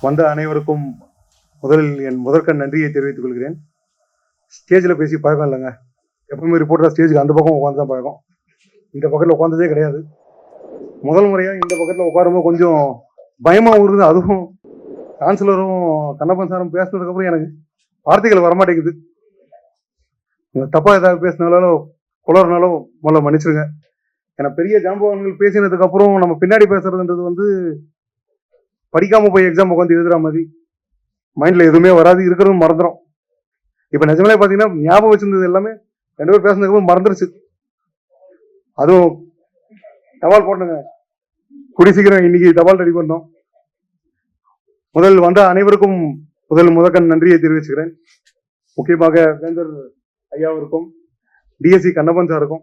வந்த அனைவருக்கும் முதலில் என் முதற்கண் நன்றியை தெரிவித்துக் கொள்கிறேன். ஸ்டேஜில் பேசி பழக்கம் இல்லைங்க. எப்பவுமே ரிப்போர்ட்டர் ஸ்டேஜுக்கு அந்த பக்கம் உட்காந்து தான் பழக்கம். இந்த பக்கத்தில் உட்காந்ததே கிடையாது. முதல் முறையாக இந்த பக்கத்தில் உட்காரும்போது கொஞ்சம் பயமாகவும் இருக்குது அதுவும் கான்சிலரும் கண்ணப்பன் சாரும் பேசுனதுக்கப்புறம் எனக்கு வார்த்தைகள் வரமாட்டேங்குது. நீங்கள் தப்பாக ஏதாவது பேசினாலோ குளறனாலோ முதல்ல மன்னிச்சிருங்க. ஏன்னா பெரிய ஜாம்பவான்கள் பேசினதுக்கப்புறம் நம்ம பின்னாடி பேசுறதுன்றது வந்து படிக்காமல் போய் எக்ஸாம் உட்காந்து எழுதுகிற மாதிரி. மைண்டில் எதுவுமே வராது. இருக்கிறதும் மறந்துடும் இப்போ நிஜமே பார்த்தீங்கன்னா ஞாபகம் வச்சிருந்தது எல்லாமே ரெண்டு பேர் பேசுனதுக்கு மறந்துருச்சு. அதுவும் தபால் போட்டுங்க. குடி சீக்கிரம் இன்னைக்கு தபால் ரெடி பண்ணோம் முதல் வந்த அனைவருக்கும் முதல் முதற்கண் நன்றியை தெரிவிச்சுக்கிறேன். முக்கியமாக வேந்தர் ஐயாவிற்கும் டிஎஸ்சி கண்ணப்பன் சாருக்கும்.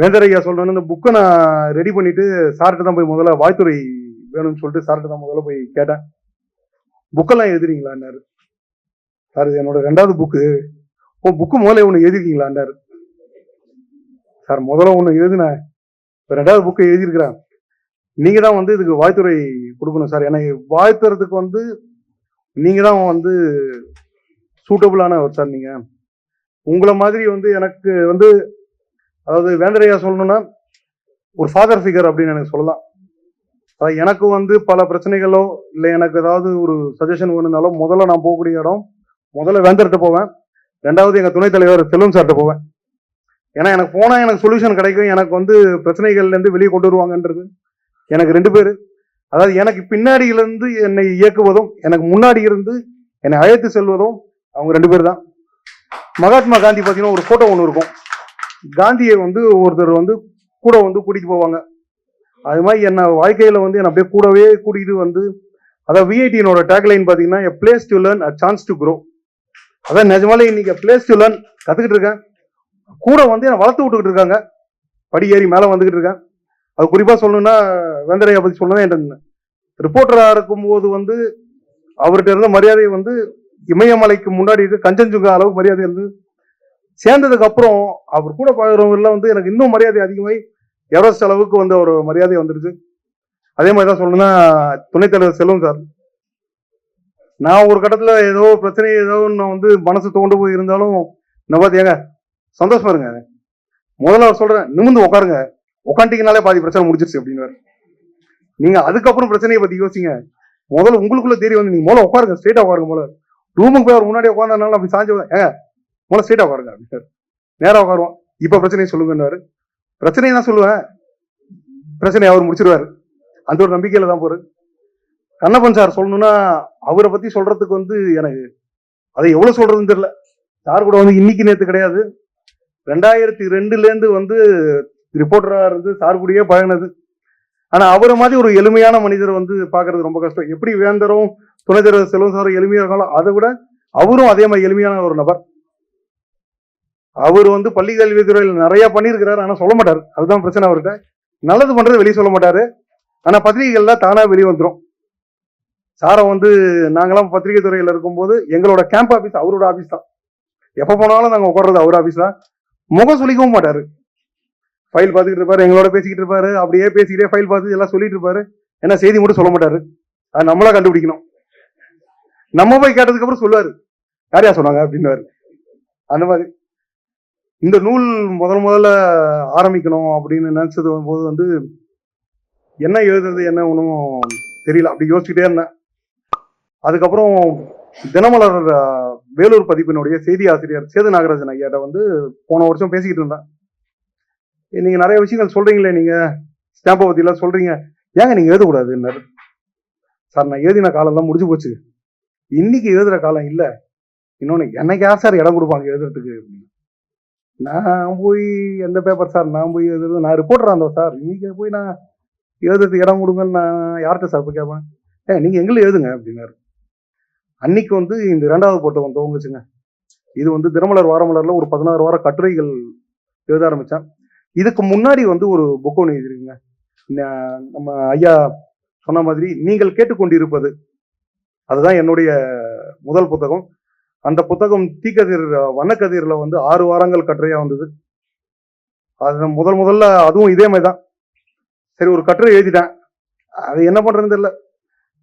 வேந்தர் ஐயா சொல்றேன்னு இந்த புக்கை நான் ரெடி பண்ணிட்டு சார்கிட்ட தான் போய் முதல்ல வாய்த்துறை வேணும்னு சொல்லிட்டு சார்கிட்ட தான் முதல்ல போய் கேட்டேன். புக்கெல்லாம் எழுதுறீங்களான்னாரு சார் இது என்னோட ரெண்டாவது புக்கு ஓ புக்கு முதல்ல ஒன்று எழுதிருக்கீங்களான்னாரு சார் முதல்ல ஒன்று எழுதினேன். இப்போ ரெண்டாவது புக்கை எழுதியிருக்கிறேன். நீங்கள் தான் வந்து இதுக்கு வாய்த்துறை கொடுக்கணும் சார். எனக்கு வாழ்த்துறதுக்கு வந்து நீங்கள் தான் வந்து சூட்டபுளான ஒரு சார் நீங்கள் உங்களை மாதிரி வந்து எனக்கு வந்து அதாவது வேந்தரையா சொல்லணும்னா ஒரு ஃபாதர் ஃபிகர் அப்படின்னு எனக்கு சொல்லலாம். அதாவது எனக்கு வந்து பல பிரச்சனைகளோ இல்லை எனக்கு ஏதாவது ஒரு சஜஷன் வேணும்னாலும் முதல்ல நான் போகக்கூடிய இடம் முதல்ல வேந்தர்கிட்ட போவேன். ரெண்டாவது எங்கள் துணைத் தலைவர் செல்வம் சார்கிட்ட போவேன். ஏன்னா எனக்கு போனால் எனக்கு சொல்யூஷன் கிடைக்கும். எனக்கு வந்து பிரச்சனைகள்லேருந்து வெளியே கொண்டு வருவாங்கன்றது. எனக்கு ரெண்டு பேர். அதாவது எனக்கு பின்னாடியிலேருந்து என்னை இயக்குவதும் எனக்கு முன்னாடி இருந்து என்னை அழைத்து செல்வதும் அவங்க ரெண்டு பேர் தான். மகாத்மா காந்தி பார்த்தீங்கன்னா ஒரு ஃபோட்டோ ஒன்று இருக்கும். காந்தியை வந்து ஒருத்தர் வந்து கூட வந்து கூட்டிகிட்டு போவாங்க. அது மாதிரி என்னை வாழ்க்கையில் வந்து என்னை அப்படியே கூடவே கூட்டிகிட்டு வந்து அதான் விஐடியினோட டேக்லைன் பார்த்தீங்கன்னா a place to learn a chance to grow அதான் நிஜமாலே இன்னைக்கு பிளேஸ் டு லேர்ன் கத்துக்கிட்டு இருக்கேன். கூட வந்து என்னை வளர்த்து விட்டுக்கிட்டு இருக்காங்க. படி ஏறி மேலே வந்துகிட்டு இருக்கேன். அது குறிப்பாக சொல்லணும்னா வேந்தரையா பற்றி சொல்லணும் என்ன ரிப்போர்ட்டராக இருக்கும்போது வந்து அவர்கிட்ட இருந்த மரியாதை வந்து இமயமலைக்கு முன்னாடி இருக்க கஞ்சன்சுங்கா அளவுக்கு மரியாதை இருந்து சேர்ந்ததுக்கு அப்புறம் அவர் கூட பழகிறவங்கலாம் வந்து எனக்கு இன்னும் மரியாதை அதிகமாகி எவரெஸ்ட் அளவுக்கு வந்து ஒரு மரியாதை வந்துருச்சு. அதே மாதிரி தான் சொல்லணும்னா துணைத் தலைவர் செல்வம் சார் நான் ஒரு கட்டத்தில் ஏதோ பிரச்சனை ஏதோ நான் வந்து மனசு தோண்டு போய் இருந்தாலும் நான் பார்த்தியாங்க சந்தோஷமா இருங்க. முதல்ல அவர் சொல்கிறேன் நிமிந்து உட்காருங்க. உட்காந்துட்டீங்கனாலே பாதி பிரச்சனை முடிஞ்சிருச்சு அப்படின்னு நீங்கள் அதுக்கப்புறம் பிரச்சனையை பற்றி யோசிங்க. முதல்ல உங்களுக்குள்ள தெரிய வந்து நீங்கள் முதல்ல உட்காருங்க ஸ்ட்ரெயிட்டாக உட்காருங்க முதல்ல. ரூமுக்கு போய் அவர் முன்னாடி உட்காந்தனால அப்படி சாஞ்சு ஏங்க முதல்ல ஸ்ட்ரெயிட்டாக உட்காருங்க அப்படின்னு நேராக உட்காருவோம். இப்போ பிரச்சனையை சொல்லுங்கன்னாரு பிரச்சனையை தான் சொல்லுவேன். பிரச்சனையை அவர் முடிச்சிருவாரு. அந்த ஒரு நம்பிக்கையில தான் போறது. கண்ணப்பன் சார் சொல்லணும்னா அவரை பத்தி சொல்றதுக்கு வந்து எனக்கு அதை எவ்வளவு சொல்றதுன்னு தெரியல. சார் கூட வந்து இன்னைக்கு நேத்து கிடையாது. ரெண்டாயிரத்தி ரெண்டுல இருந்து வந்து ரிப்போர்ட்டரா இருந்து சார் கூடயே பழகினது. ஆனா அவரை மாதிரி ஒரு எளிமையான மனிதர் வந்து பாக்குறது ரொம்ப கஷ்டம். எப்படி வேந்தரும் துணை தலைவர் செல்வம் சாரும் எளிமையா இருக்காங்களோ அதை விட அவரும் அதே மாதிரி எளிமையான ஒரு நபர். அவர் வந்து பள்ளி கல்வித்துறையில் நிறைய பண்ணியிருக்கிறாரு. ஆனா சொல்ல மாட்டாரு. அதுதான் பிரச்சனை அவர்கிட்ட. நல்லது பண்றது வெளியே சொல்ல மாட்டாரு. ஆனா பத்திரிகைகள்லாம் தானா வெளியே வந்துரும். சாரை வந்து நாங்களாம் பத்திரிகை துறையில் இருக்கும்போது எங்களோட கேம்ப் ஆஃபீஸ் அவரோட ஆஃபீஸ் தான். எப்போ போனாலும் நாங்கள் உட்கார்றது அவர் ஆபீஸ் தான். முகம் சொல்லிக்கவும் மாட்டார். ஃபைல் பார்த்துக்கிட்டு இருப்பாரு எங்களோட பேசிக்கிட்டு இருப்பாரு அப்படியே பேசிக்கிட்டே ஃபைல் பார்த்து எல்லாம் சொல்லிட்டு இருப்பாரு. என்ன செய்தி மட்டும் சொல்ல மாட்டாரு. அது நம்மளா கண்டுபிடிக்கணும். நம்ம போய் கேட்டதுக்கு அப்புறம் சொல்லுவாரு. யாரையா சொன்னாங்க அப்படின்னாரு அந்த மாதிரி. இந்த நூல் முதல் முதல்ல ஆரம்பிக்கணும் அப்படின்னு நினைச்சது போது வந்து என்ன எழுதுறது என்ன ஒன்றும் தெரியல. அப்படி யோசிச்சுட்டே இருந்தேன். அதுக்கப்புறம் தினமலர் வேலூர் பதிப்பினுடைய செய்தி ஆசிரியர் சேது நாகராஜன் ஐயாட்ட வந்து போன வருஷம் பேசிக்கிட்டு இருந்தேன். நீங்கள் நிறைய விஷயங்கள் சொல்கிறீங்களே நீங்கள் ஸ்டாம்பை பற்றிலாம் சொல்கிறீங்க ஏங்க ஏங்க எழுதக்கூடாது எழுதக்கூடாதுன்னாரு சார் நான் எழுதின காலம்லாம் முடிஞ்சு போச்சு. இன்னைக்கு எழுதுகிற காலம் இல்லை. இன்னொன்று என்னைக்கு யார் சார் இடம் கொடுப்பாங்க எழுதுறதுக்கு? அப்படின்னு. நான் போய் எந்த பேப்பர் சார்? நான் போய் எழுதுறது நான் ரிப்போர்ட்டராக இருந்தோம் சார்? இன்னைக்கு போய் நான் எழுதுறதுக்கு இடம் கொடுங்கன்னு நான் யார்கிட்ட சார் போய் கேட்பேன்? ஏ நீங்கள் எங்களை எழுதுங்க? அப்படின்னாரு. அன்னைக்கு வந்து இந்த இரண்டாவது புத்தகம் துவங்குச்சுங்க. இது வந்து தினமலர் வாரமலர்ல ஒரு பதினாறு வார கட்டுரைகள் எழுத ஆரம்பிச்சேன். இதுக்கு முன்னாடி வந்து ஒரு புக் ஒன்று எழுதிருக்குங்க நம்ம ஐயா சொன்ன மாதிரி நீங்கள் கேட்டுக்கொண்டிருப்பது. அதுதான் என்னுடைய முதல் புத்தகம். அந்த புத்தகம் தீக்கதிர் வண்ணக்கதிரில் வந்து ஆறு வாரங்கள் கட்டுரையாக வந்தது. அது முதல் முதல்ல அதுவும் இதே மாதிரி தான் சரி ஒரு கட்டுரை எழுதிட்டேன். அது என்ன பண்ணுறதுன்னு தெரியல.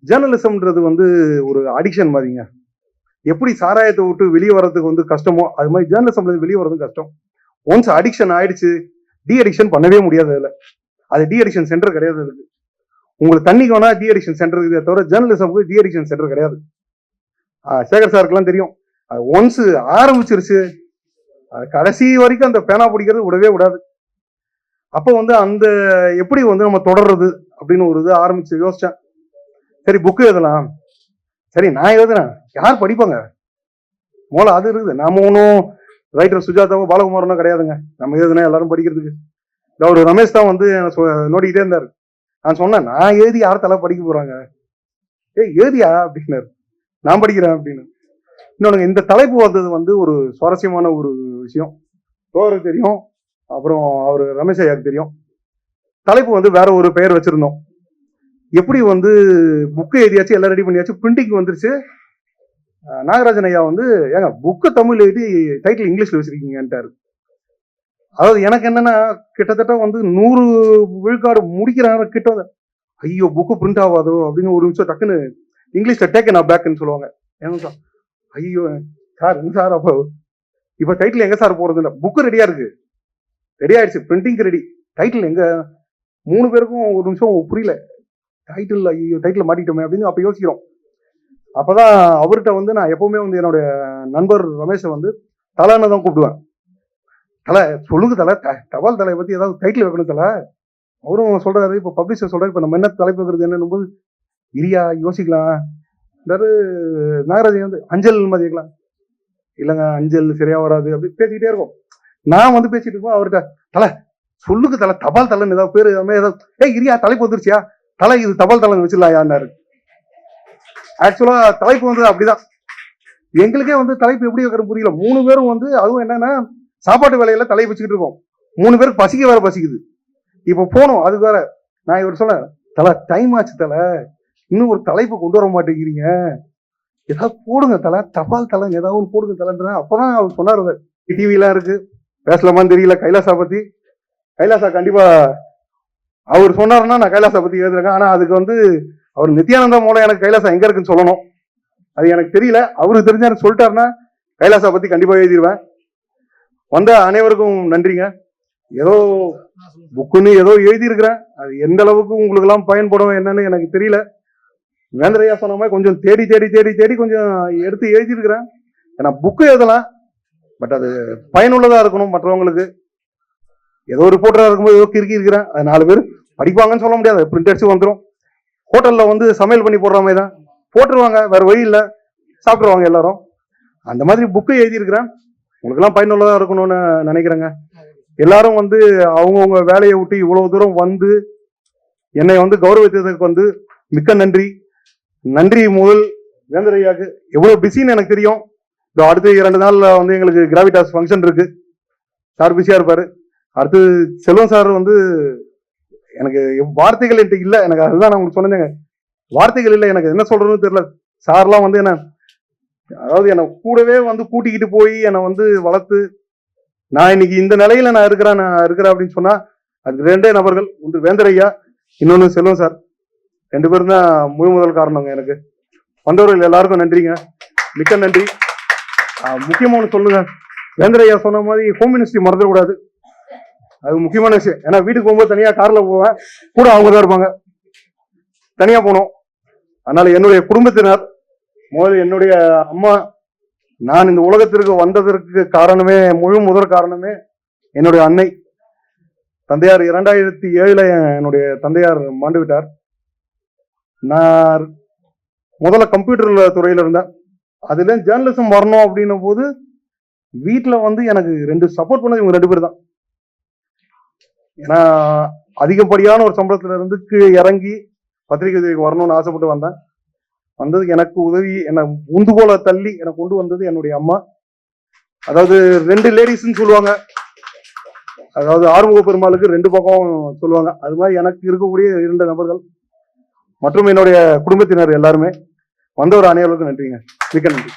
ஜேர்னலிசம்ன்றது வந்து ஒரு அடிக்ஷன் மாதிரிங்க. எப்படி சாராயத்தை விட்டு வெளியே வர்றதுக்கு வந்து கஷ்டமோ அது மாதிரி ஜேர்னலிசம்ல வெளியே வர்றது கஷ்டம். ஒன்ஸ் அடிக்ஷன் ஆயிடுச்சு டி அடிக்ஷன் பண்ணவே முடியாது அதில். அது டி அடிக்ஷன் சென்டர் கிடையாது அதுக்கு. உங்களுக்கு தண்ணிக்கு வேணா டி அடிக்ஷன் சென்டர் இதை தவிர ஜேர்னலிசம்க்கு டி அடிக்ஷன் சென்டர் கிடையாது. ஆஹ் சேகர் சாருக்குலாம் தெரியும். அது ஒன்ஸ் ஆரம்பிச்சிருச்சு அது கடைசி வரைக்கும் அந்த பேனா பிடிக்கிறது விடவே விடாது. அப்போ வந்து அந்த எப்படி வந்து நம்ம தொடர்றது அப்படின்னு ஒரு இது ஆரம்பிச்சு யோசிச்சேன். சரி புக்கு எழுதலாம். சரி நான் எழுதுறேன். யார் படிப்பாங்க? மூளை அது இருக்குது. நாம ஒன்றும் ரைட்டர் சுஜாதாவோ பாலகுமாரனோ கிடையாதுங்க. நம்ம எழுதுனா எல்லாரும் படிக்கிறதுக்கு. இல்லை ஒரு ரமேஷ் தான் வந்து நோடிக்கிட்டே சொ- இருந்தார். நான் சொன்னேன் நான் எழுதி யார் தலை படிக்க போறாங்க? ஏய் எழுதியா? அப்படின்னாரு. நான் படிக்கிறேன் அப்படின்னு. இன்னொன்று இந்த தலைப்பு வந்தது வந்து ஒரு சுவாரஸ்யமான ஒரு விஷயம். தோருக்கு தெரியும். அப்புறம் அவர் ரமேஷ் ஐயாவுக்கு தெரியும். தலைப்பு வந்து வேற ஒரு பெயர் வச்சிருந்தோம். எப்படி வந்து புக்கு எழுதியாச்சு எல்லாம் ரெடி பண்ணியாச்சு பிரிண்டிங் வந்துருச்சு. நாகராஜன் ஐயா வந்து ஏங்க புக்கு தமிழ் எழுதி டைட்டில் இங்கிலீஷில் வச்சிருக்கீங்கன்ட்டாரு. அதாவது எனக்கு என்னன்னா கிட்டத்தட்ட வந்து நூறு விழுக்காடு முடிக்கிறாங்க கிட்ட ஐயோ புக்கு பிரிண்ட் ஆகாதோ? அப்படின்னு ஒரு நிமிஷம் டக்குன்னு இங்கிலீஷில் டேக்கன் நான் பேக்னு சொல்லுவாங்க. ஏன்னா சார் ஐயோ சார் என்ன சார் அப்போ? இப்போ டைட்டில் எங்கே சார் போகிறது இல்லை. புக்கு ரெடியாக இருக்கு. ரெடி ஆயிடுச்சு. பிரிண்டிங் ரெடி டைட்டில் எங்கே? மூணு பேருக்கும் ஒரு நிமிஷம் புரியல. டைட்டில் ஐயோ டைட்டில் மாட்டிட்டோமே அப்படின்னு அப்போ யோசிக்கிறோம். அப்போதான் அவர்கிட்ட வந்து நான் எப்போவுமே வந்து என்னுடைய நண்பர் ரமேஷை வந்து தலைன்னு தான் கூப்பிடுவேன். தலை சொல்லுங்க தலை த- தபால் தலையை பற்றி ஏதாவது டைட்டில் வைக்கணும் தலை. அவரும் சொல்கிறாரு இப்போ பப்ளிஷர் சொல்றாரு இப்போ நம்ம என்ன தலைப்பு வைக்கிறது என்னன்னும் போது இரியா யோசிக்கலாம். நாகராஜன் வந்து அஞ்சல் மதிக்கலாம் இல்லைங்க அஞ்சல் சரியா வராது அப்படி பேசிக்கிட்டே இருக்கும். நான் வந்து பேசிட்டு இருக்கோம் அவர்கிட்ட தலை சொல்லுங்க தலை தபால் தலைன்னு ஏதாவது பேர் ஏதாவது ஏய் இரியா தலைப்பு வந்துருச்சியா? தலை இது தபால் தலை வச்சிடலாயான்னாரு ஆக்சுவலா தலைப்பு வந்து அப்படிதான். எங்களுக்கே வந்து தலைப்பு எப்படி வைக்கிற புரியல. மூணு பேரும் வந்து அதுவும் என்னன்னா சாப்பாட்டு வேலையில தலையை வச்சுக்கிட்டு இருக்கோம். மூணு பேருக்கு பசிக்க வேற பசிக்குது. இப்போ போனோம் அது வேற. நான் இவர் சொல்ல தலை டைம் ஆச்சு தலை. இன்னும் ஒரு தலைப்பு கொண்டு வர மாட்டேங்கிறீங்க. ஏதாவது போடுங்க தலை. தபால் தலை ஏதாவது ஒன்று போடுங்க தலைன்றேன். அப்பதான் அவர் சொன்னார் டிவிலாம் இருக்கு. பேசலாமான்னு தெரியல. கைலாசா பத்தி. கைலாசா கண்டிப்பா அவர் சொன்னாருன்னா நான் கைலாசா பத்தி எழுதுறேன் ஆனா அதுக்கு வந்து அவர் நித்யானந்தா மூலம் எனக்கு கைலாசா எங்க இருக்குன்னு சொல்லணும். அது எனக்கு தெரியல. அவருக்கு தெரிஞ்சாரு சொல்லிட்டாருன்னா கைலாசா பத்தி கண்டிப்பா எழுதிடுவேன் வந்த அனைவருக்கும் நன்றிங்க. ஏதோ புக்குன்னு ஏதோ எழுதியிருக்கிறேன். அது எந்த அளவுக்கு உங்களுக்கு எல்லாம் பயன்படும் என்னன்னு எனக்கு தெரியல. வேந்தரையா சொன்ன மாதிரி கொஞ்சம் தேடி தேடி தேடி தேடி கொஞ்சம் எடுத்து எழுதியிருக்கிறேன். ஏன்னா புக்கு எழுதலாம். பட் அது பயனுள்ளதா இருக்கணும் மற்றவங்களுக்கு. ஏதோ ரிப்போர்ட்டராக இருக்கும்போது ஏதோ கிறுக்கி இருக்கிறேன். அது நாலு பேர் படிப்பாங்கன்னு சொல்ல முடியாது. பிரிண்ட் அடிச்சு வந்துடும் ஹோட்டலில் வந்து சமையல் பண்ணி போடுற மாதிரி தான். போட்டுருவாங்க. வேறு வழி இல்லை. சாப்பிடுவாங்க எல்லாரும். அந்த மாதிரி புக்கு எழுதியிருக்கிறேன். உங்களுக்கெல்லாம் பயனுள்ளதாக இருக்கணும்னு நினைக்கிறேங்க. எல்லாரும் வந்து அவங்கவுங்க வேலையை விட்டு இவ்வளோ தூரம் வந்து என்னை வந்து கௌரவித்ததுக்கு வந்து மிக்க நன்றி. நன்றி முதல் வேந்தரையாக்கு ஐயாக்கு பிஸின்னு எனக்கு தெரியும். இப்போ அடுத்த இரண்டு நாளில் வந்து எங்களுக்கு கிராவிடாஸ் ஃபங்க்ஷன் இருக்குது சார் பிஸியாக இருப்பார். அடுத்து செல்வம் சார் வந்து எனக்கு வார்த்தைகள் என்கிட்ட இல்லை. எனக்கு அதுதான் நான் உங்களுக்கு சொன்னேங்க வார்த்தைகள் இல்லை. எனக்கு என்ன சொல்றதுன்னு தெரியல. சார்லாம் வந்து என்ன அதாவது என்னை கூடவே வந்து கூட்டிக்கிட்டு போய் என்னை வந்து வளர்த்து நான் இன்னைக்கு இந்த நிலையில நான் இருக்கிறேன் நான் இருக்கிறேன் அப்படின்னு சொன்னா அது ரெண்டே நபர்கள். ஒன்று வேந்தரையா ஐயா செல்வம் சார். ரெண்டு பேரும் தான் முழு முதல் காரணங்க எனக்கு. வந்தவர்கள் எல்லாருக்கும் நன்றிங்க. மிக்க நன்றி. முக்கியமான சொல்லுங்க. வேந்தரையா சொன்ன மாதிரி ஹோம் மினிஸ்ட்ரி மறந்துடக்கூடாது. அது முக்கியமான விஷயம். ஏன்னா வீட்டுக்கு போகும்போது தனியாக காரில் போவேன். கூட அவங்க தான் இருப்பாங்க. தனியாக போனோம். அதனால என்னுடைய குடும்பத்தினர் முதல்ல என்னுடைய அம்மா நான் இந்த உலகத்திற்கு வந்ததற்கு காரணமே முழு முதற் காரணமே என்னுடைய அன்னை. தந்தையார் இரண்டாயிரத்தி ஏழில் என்னுடைய தந்தையார் மாண்டு விட்டார். நான் முதல்ல கம்ப்யூட்டர் துறையில் இருந்தேன். அதுல ஜேர்னலிசம் வரணும் அப்படின்னும் போது வீட்டில் வந்து எனக்கு ரெண்டு சப்போர்ட் பண்ணது இவங்க ரெண்டு பேர் தான். ஏன்னா அதிகப்படியான ஒரு சம்பளத்துல இருந்து இறங்கி பத்திரிகை உதவிக்கு வரணும்னு ஆசைப்பட்டு வந்தேன். வந்தது எனக்கு உதவி என்னை உந்துகோலை தள்ளி எனக்கு கொண்டு வந்தது என்னுடைய அம்மா. அதாவது ரெண்டு லேடிஸ்ன்னு சொல்லுவாங்க. அதாவது ஆறுமுக பெருமாளுக்கு ரெண்டு பக்கம் சொல்லுவாங்க. அது மாதிரி எனக்கு இருக்கக்கூடிய இரண்டு நபர்கள் மற்றும் என்னுடைய குடும்பத்தினர் எல்லாருமே. வந்தவர் அனைவருக்கும் நன்றிங்க. மிக்க நன்றி.